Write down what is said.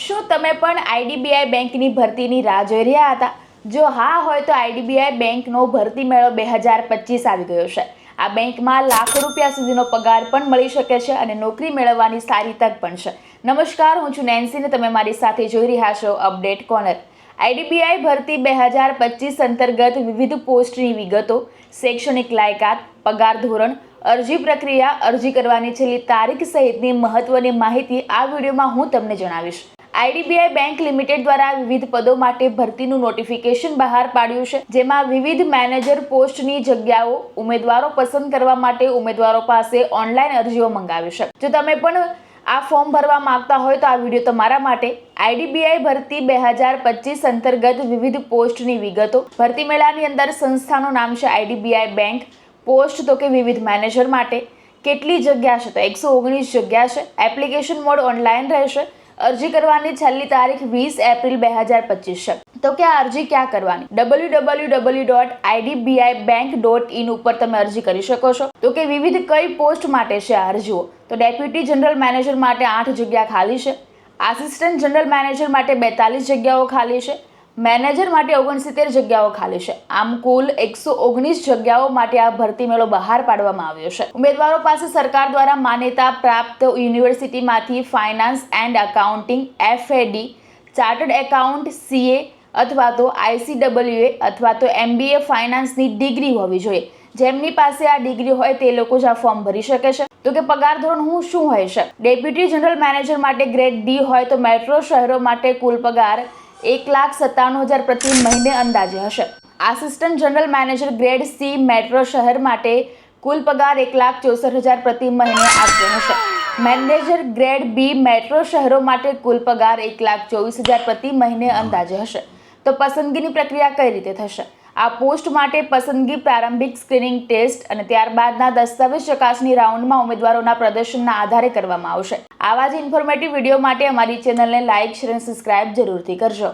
શું તમે પણ આઈડીબીઆઈ બેંકની ભરતીની રાહ જોઈ રહ્યા હતા? જો હા હોય તો આઈડીબીઆઈ બેંકનો ભરતી મેળો બે હજાર પચીસ આવી ગયો છે. આ બેંકમાં લાખો રૂપિયા સુધીનો પગાર પણ મળી શકે છે અને નોકરી મેળવવાની સારી તક પણ છે. નમસ્કાર, હું છું નેન્સી ને તમે મારી સાથે જોઈ રહ્યા છો અપડેટ કોર્નર. આઈડીબીઆઈ ભરતી બે હજાર પચીસ અંતર્ગત વિવિધ પોસ્ટની વિગતો, શૈક્ષણિક લાયકાત, પગાર ધોરણ, અરજી પ્રક્રિયા, અરજી કરવાની છેલ્લી તારીખ સહિતની મહત્વની માહિતી આ વિડીયોમાં હું તમને જણાવીશ. આઈડીબીઆઈ બેંક લિમિટેડ દ્વારા વિવિધ પદો માટે ભરતીનું નોટિફિકેશન બહાર પાડ્યું છે, જેમાં વિવિધ મેનેજર પોસ્ટની જગ્યાઓ ઉમેદવારો પસંદ કરવા માટે ઉમેદવારો પાસે ઓનલાઈન અરજીઓ મંગાવી છે જો તમે પણ આ ફોર્મ ભરવા માંગતા હોય તો આ વીડિયો તમારા માટે આઈડીબીઆઈ ભરતી બે હજાર પચીસ અંતર્ગત વિવિધ પોસ્ટની વિગતો. ભરતી મેળાની અંદર સંસ્થાનું નામ છે આઈડીબીઆઈ બેંક, પોસ્ટ તો કે વિવિધ મેનેજર માટે. કેટલી જગ્યા છે તો એકસો ઓગણીસ જગ્યા છે. એપ્લિકેશન મોડ ઓનલાઈન રહેશે. અરજી કરવાની છેલ્લી તારીખ વીસ એપ્રિલ બે હજાર પચીસ છે. તો કે આ અરજી ક્યાં કરવાની? W W W dot IDBI bank dot in ઉપર તમે અરજી કરી શકો છો. તો કે વિવિધ કઈ પોસ્ટ માટે છે આ અરજીઓ? તો ડેપ્યુટી જનરલ મેનેજર માટે આઠ જગ્યા ખાલી છે. આસિસ્ટન્ટ જનરલ મેનેજર માટે બેતાલીસ જગ્યાઓ ખાલી છે. મેનેજર માટે ઓગણસિત્તેર જગ્યાઓ ખાલી છે. આમ કુલ એકસો ઓગણીસ જગ્યાઓ માટે આ ભરતી મેળો બહાર પાડવામાં આવ્યો છે. ઉમેદવારો પાસે સરકાર દ્વારા માન્યતા પ્રાપ્ત યુનિવર્સિટીમાંથી finance and accounting FAD, chartered account, CA અથવા તો આઈસીડબલ્યુએ અથવા તો એમબીએ ફાઇનાન્સની ડિગ્રી હોવી જોઈએ. જેમની પાસે આ ડિગ્રી હોય તે લોકો જ આ ફોર્મ ભરી શકે છે. તો કે પગાર ધોરણ હું શું હોય છે? ડેપ્યુટી જનરલ મેનેજર માટે ગ્રેડ ડી હોય તો મેટ્રો શહેરો માટે કુલ પગાર એક લાખ સત્તાણું હજાર પ્રતિ મહિને અંદાજે હશે. Assistant general manager grade C metro શહેર માટે કુલ પગાર એક લાખ ચોસઠ હજાર પ્રતિ મહિને આપ્યો હશે. મેનેજર ગ્રેડ બી મેટ્રો શહેરો માટે કુલ પગાર એક લાખ ચોવીસ હજાર પ્રતિ મહિને અંદાજે હશે. તો પસંદગીની પ્રક્રિયા કઈ રીતે થશે? આ પોસ્ટ માટે પસંદગી પ્રારંભિક સ્ક્રીનિંગ ટેસ્ટ અને ત્યારબાદના દસ્તાવેજ ચકાસણી રાઉન્ડમાં ઉમેદવારોના પ્રદર્શનના આધારે કરવામાં આવશે. આવા જ ઇન્ફોર્મેટિવ વીડિયો માટે અમારી ચેનલને લાઇક શેર અને સબસ્ક્રાઇબ જરૂરથી કરજો.